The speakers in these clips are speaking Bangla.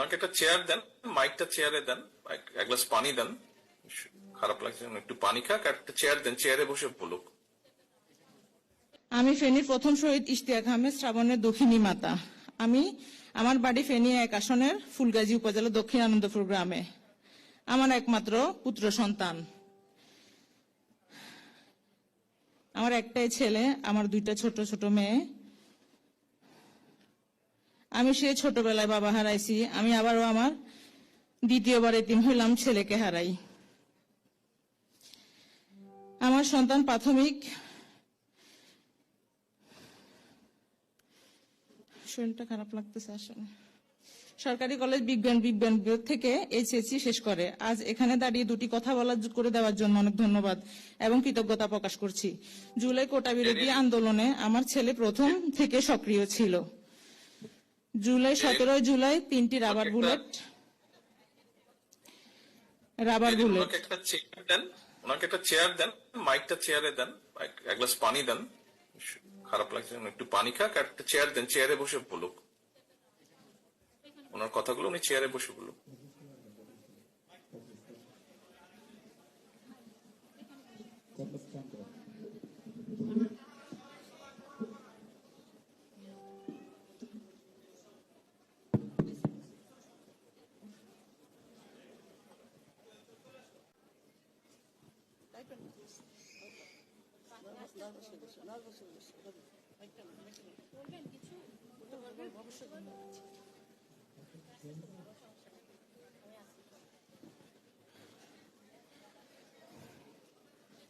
ওনাকে একটা চেয়ার দেন মাইকটা চেয়ারে দেন, এক- গ্লাস পানি দেন। খারাপ লাগছে একটু পানি খাক একটা চেয়ার দেন চেয়ারে বসে বলুক। আমি ফেনীর প্রথম শহীদ ইশতিয়াক আহমেদ, শ্রাবণের দক্ষিণী মাতা। আমি আমার বাড়ি ফেনী এক আসনের ফুলগাজী উপজেলা দক্ষিণ আনন্দপুর গ্রামে। আমার একমাত্র পুত্র সন্তান। আমার একটাই ছেলে, আমার দুইটা ছোট ছোট মেয়ে। আমি সে ছোটবেলায় বাবা হারাইছি, আমি আবারও আমার দ্বিতীয়বার এতিম হইলাম ছেলেকে হারাই। আমার সন্তান প্রাথমিক। শরীরটা খারাপ লাগতেছে আসলে। সরকারি কলেজ বিজ্ঞান বিজ্ঞান বিভাগ থেকে এইচএসসি শেষ করে। আজ এখানে দাঁড়িয়ে দুটি কথা বলার করে দেওয়ার জন্য অনেক ধন্যবাদ এবং কৃতজ্ঞতা প্রকাশ করছি। জুলাই কোটা বিরোধী আন্দোলনে আমার ছেলে প্রথম থেকে সক্রিয় ছিল। জুলাই সতেরো জুলাই তিনটি রাবার বুলেট। Rubber bullet. একটা চেয়ার দেন ওনাকে একটা চেয়ার দেন মাইকটা চেয়ারে দেন এক- এক গ্লাস পানি দেন। খারাপ লাগছে একটু পানি খাক আর একটা চেয়ার দেন চেয়ারে বসে বলুক। ওনার কথাগুলো উনি চেয়ারে বসে বলুক।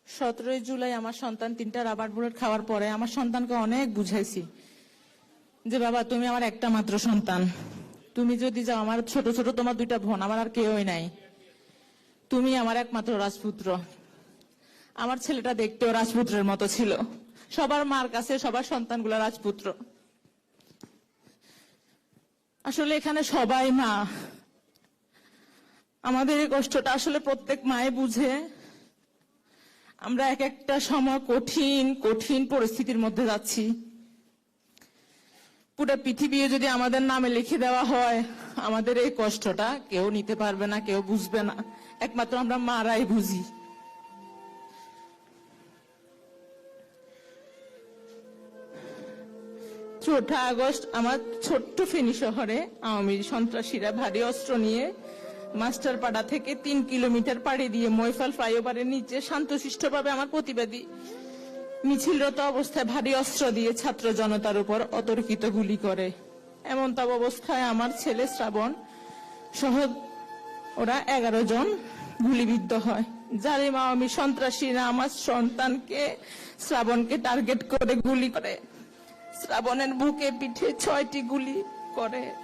সতেরোই জুলাই আমার সন্তান তিনটা রাবার বুলেট খাওয়ার পরে আমার সন্তানকে অনেক বুঝাইছি যে বাবা, তুমি আমার একটা মাত্র সন্তান। তুমি যদি যাও, আমার ছোট ছোট তোমার দুইটা বোন, আমার আর কেউই নাই। তুমি আমার একমাত্র রাজপুত্র। আমার ছেলেটা দেখতেও রাজপুত্রের মতো ছিল। সবার মার কাছে সবার সন্তানগুলো রাজপুত্র। আসলে এখানে সবাই মা। আমাদের এই কষ্টটা আসলে প্রত্যেক মায়ে বুঝে। আমরা এক একটা সময় কঠিন কঠিন পরিস্থিতির মধ্যে যাচ্ছি। পুরো পৃথিবীও যদি আমাদের নামে লিখে দেওয়া হয়, আমাদের এই কষ্টটা কেউ নিতে পারবে না, কেউ বুঝবে না। একমাত্র আমরা মারাই বুঝি। চৌঠা আগস্ট আমার ছোট্ট ফেনী শহরে আওয়ামী সন্ত্রাসীরা ভারী অস্ত্র নিয়ে মাস্টারপাড়া থেকে তিন কিলোমিটার পাড়ি দিয়ে মৈফাল ফ্লাইওভারের নিচে শান্তশিষ্টভাবে আমার প্রতিবাদী মিছিলরত অবস্থায় ভারী অস্ত্র দিয়ে ছাত্র জনতার উপর অতর্কিত গুলি করে। এমন তব অবস্থায় আমার ছেলে শ্রাবণ সহ ওরা এগারো জন গুলিবিদ্ধ হয়। জালিম আওয়ামী সন্ত্রাসীরা আমার সন্তানকে শ্রাবণকে টার্গেট করে গুলি করে। শ্রাবণের বুকে পিঠে ছয়টি গুলি করে।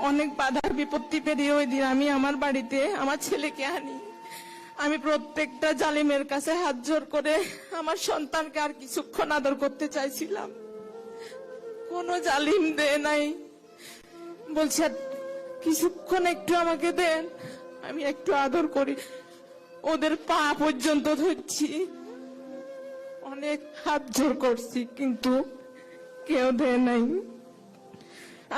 অনেক বাধার বিপত্তি পেরিয়ে ওই দিন আমি আমার বাড়িতে আমার ছেলেকে আনি। আমি প্রত্যেকটা জালিমের কাছে হাত জোর করে আমার সন্তানকে আর কিছুক্ষণ আদর করতে চাইছিলাম। কোন জালিম দে নাই। বলছে "আর কিছুক্ষণ একটু আমাকে দেন, আমি একটু আদর করি। ওদের পা পর্যন্ত ধরছি। অনেক হাত জোর করছি, কিন্তু কেউ দেয় নাই।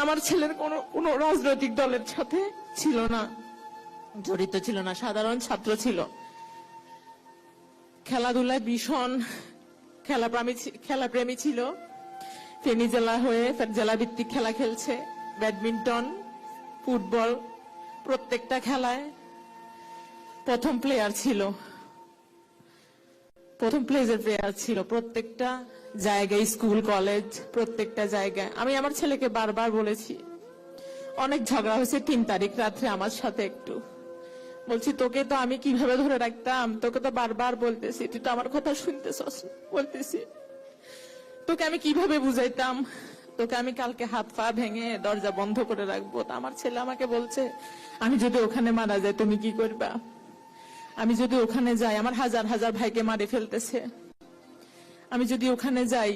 আমার ছেলের কোনো কোনো রাজনৈতিক দলের সাথে ছিল না। জড়িত ছিল না, সাধারণ ছাত্র ছিল। খেলাধুলায় ভীষণ খেলাপ্রেমী খেলাপ্রেমী ছিল। ফেনী জেলা হয়ে জেলা ভিত্তিক খেলা খেলছে, ব্যাডমিন্টন, ফুটবল, প্রত্যেকটা খেলায় প্রথম প্লেয়ার ছিল। প্রথম প্লেজের প্লেয়ার ছিল। প্রত্যেকটা জায়গায় স্কুল কলেজ প্রত্যেকটা জায়গায়। আমি আমার ছেলেকে বারবার বলেছি, অনেক ঝগড়া হয়েছে তিন তারিখ রাত্রে আমার সাথে একটু। বলছি, তোকে তো আমি কীভাবে ধরে রাখতাম? তোকে তো বারবার বলতেছি, তুই তো আমার কথা শুনতেছস। বলতেছি, তোকে আমি কীভাবে বুঝাইতাম? তোকে আমি কালকে হাত পা ভেঙে দরজা বন্ধ করে রাখব। তা আমার ছেলে আমাকে বলছে, আমি যদি ওখানে মারা যাই, তুমি কি করবা? আমি যদি ওখানে যাই, আমার হাজার হাজার ভাইকে মারে ফেলতেছে। আমি যদি ওখানে যাই,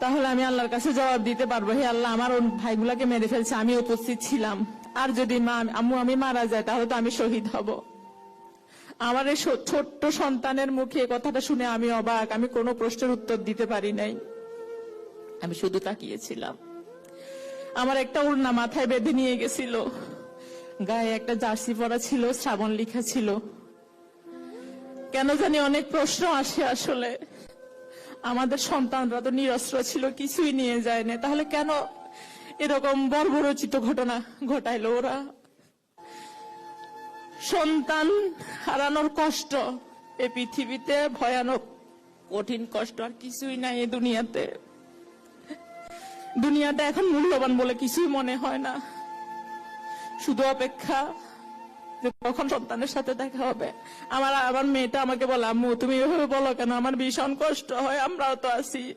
তাহলে আমি আল্লাহর কাছে জবাব দিতে পারব, হে আল্লাহ, আমার ওই ভাইগুলাকে মেরে ফেলছে আমি উপস্থিত ছিলাম। আর যদি মা, আম্মু আমি মারা যায় তাহলে তো আমি শহীদ হব। আমার এই ছোট্ট সন্তানের মুখে কথাটা শুনে আমি অবাক, আমি কোনো প্রশ্নের উত্তর দিতে পারি নাই। আমি শুধু তাকিয়েছিলাম। আমার একটা উড়না মাথায় বেঁধে নিয়ে গেছিল। গায়ে একটা জার্সি পরা ছিল, শ্রাবণ লেখা ছিল। কেন জানি অনেক প্রশ্ন আসে আসলে। আমাদের সন্তানরা তো নিরস্ত্র ছিল, কিছুই নিয়ে যায় না তাহলে কেন এরকম বর্বরচিত ঘটনা ঘটাইলো ওরা? সন্তান হারানোর কষ্ট এ পৃথিবীতে ভয়ানক, কঠিন কষ্ট আর কিছুই নাই এই দুনিয়াতে। দুনিয়াটা এখন মূল্যবান বলে কিছুই মনে হয় না। শুধু অপেক্ষা যে কখন সন্তানের সাথে দেখা হবে। আমার আমার মেয়েটা আমাকে বলে, আম্মু, তুমি এভাবে বলো কেন? আমার ভীষণ কষ্ট হয়, আমরাও তো আছি।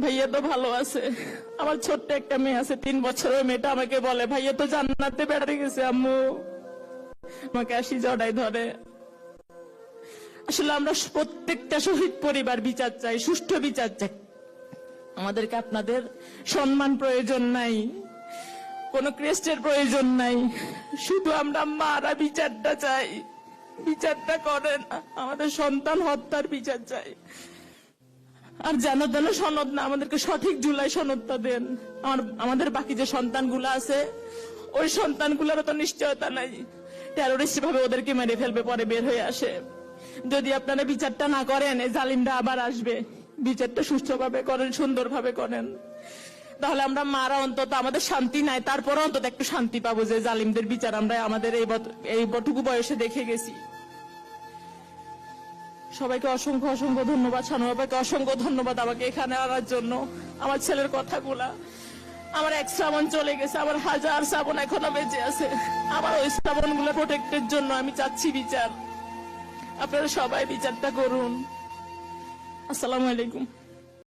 ভাইয়া তো ভালো আছে। আমার ছোট্ট একটা মেয়ে আছে, তিন বছরের মেয়েটা আমাকে বলে, ভাইয়া তো জান্নাতে বেড়াতে গেছে, আম্মু। আমাকে আসি জড়াই ধরে। আসলে আমরা প্রত্যেকটা শহীদ পরিবার বিচার চাই, সুষ্ঠু বিচার চাই। আমাদেরকে আপনাদের সম্মান প্রয়োজন নাই। কোন ক্রেস্টের প্রয়োজন নাই। শুধু আমরা মারা বিচারটা চাই। বিচারটা করেন আমাদের সন্তান হত্যার বিচার চাই। আর যেন যেন সনদ না, আমাদেরকে সঠিক জুলাই সনদটা দেন। আমার, আমাদের বাকি যে সন্তানগুলো আছে, ওই সন্তানগুলোরও তো নিশ্চয়তা নাই। টেরোরিস্ট ভাবে ওদেরকে মেরে ফেলবে, পরে বের হয়ে আসে। যদি আপনারা বিচারটা না করেন, এই জালিমরা আবার আসবে। বিচারটা সুষ্ঠুভাবে করেন, সুন্দরভাবে করেন। তাহলে আমরা মারা অন্তত আমাদের শান্তি নাই, তারপরে অন্তত একটু শান্তি পাবো যে জালিমদের বিচার আমরা আমাদের এই এই বটুকু বয়সে দেখে গেছি। সবাইকে অসংখ্য অসংখ্য ধন্যবাদ সানুবাবাকে অসংখ্য ধন্যবাদ আমাকে এখানে আনার জন্য, আমার ছেলের কথাগুলা। আমার এক শ্রাবণ চলে গেছে, আমার হাজার শ্রাবণ এখনও বেঁচে আছে। আমার ওই শ্রাবণগুলো প্রোটেক্টের জন্য আমি চাচ্ছি বিচার। আপনারা সবাই বিচারটা করুন। আসসালামু আলাইকুম।